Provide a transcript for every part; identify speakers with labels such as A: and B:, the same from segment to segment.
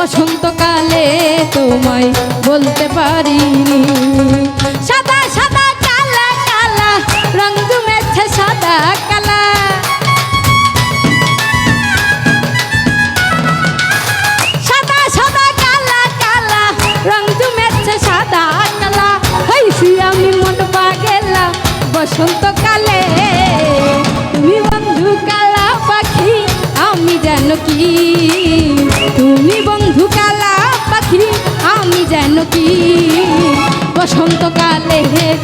A: বসন্তকালে তোমায় বলতে পারিনি। সাদা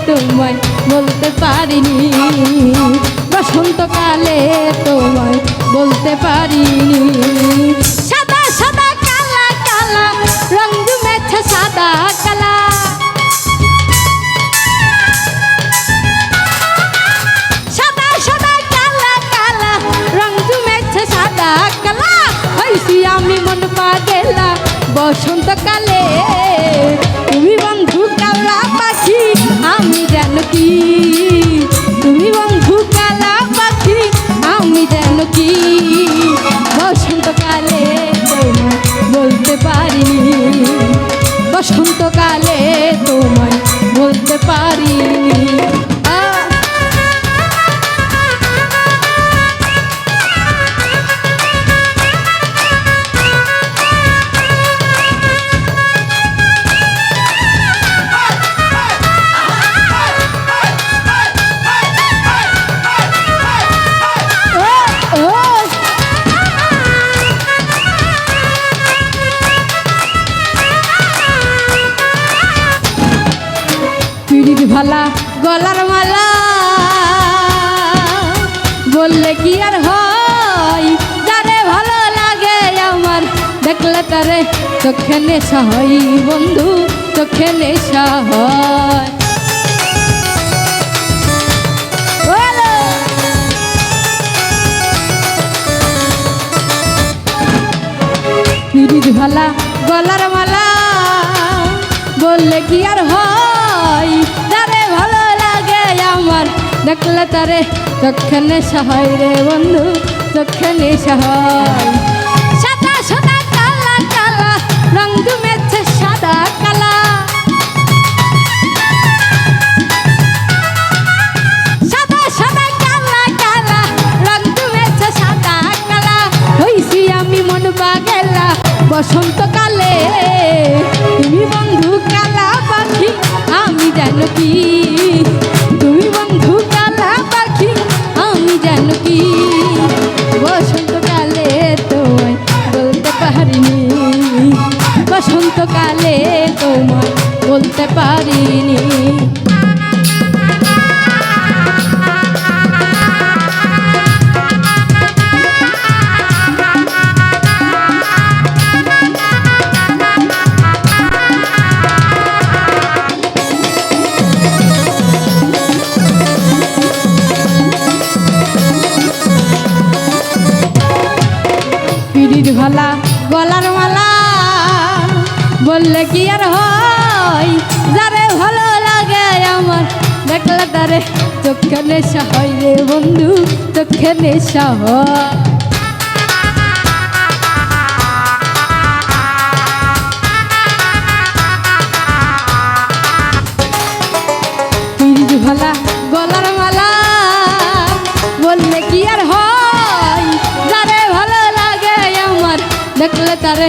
A: তোমায় বলতে পারিনি। বসন্তকালে তোমায় বলতে পারিনি। সাদা সাদা, কালা কালা, রং জমেছে সাদা, কালা। সাদা সাদা, কালা কালা, রং জমেছে সাদা, কালা। আমি মন পাগেলা। বসন্তকালে ভালা গলার মালা। বললে কি আর হয়? ভালো লাগে আমার, দেখলে তারে চোখে নেশা হয় বন্ধু, চোখে নেশা হয়। ভালা, গলার মালা। বললে কি আর হয়? দেখলে তারে চোখে নেশা হয় রে বন্ধু, চোখে নেশা হয়। সাদা সাদা, কালা কালা, রং জমেছে সাদা, কালা। সাদা সাদা, কালা কালা, রং জমেছে সাদা, কালা। হইছি আমি মন বাগেলা বসন্তকালে তুমি বন্ধু কালা পাখি, আমি জানো কি? বসন্তকালে তোমায় বলতে পারিনি বললে কি আর হয়? যারে ভালো লাগে আমার, দেখলে তারে চোখে নেশা হয় রে বন্ধু চোখে নেশা হয়। গলার মালা, বললে আর হয়? ভালো লাগে আমার, দেখলে তারে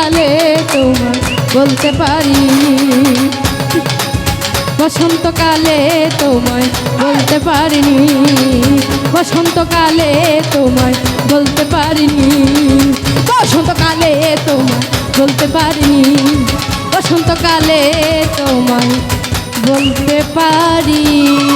A: বসন্তকালে তোমার বলতে পারি বসন্তকালে তোমায় বলতে পারিনি। বসন্তকালে তোমায় বলতে পারিনি। বসন্তকালে তোমায় বলতে পারিনি। বসন্তকালে তোমায় বলতে পারি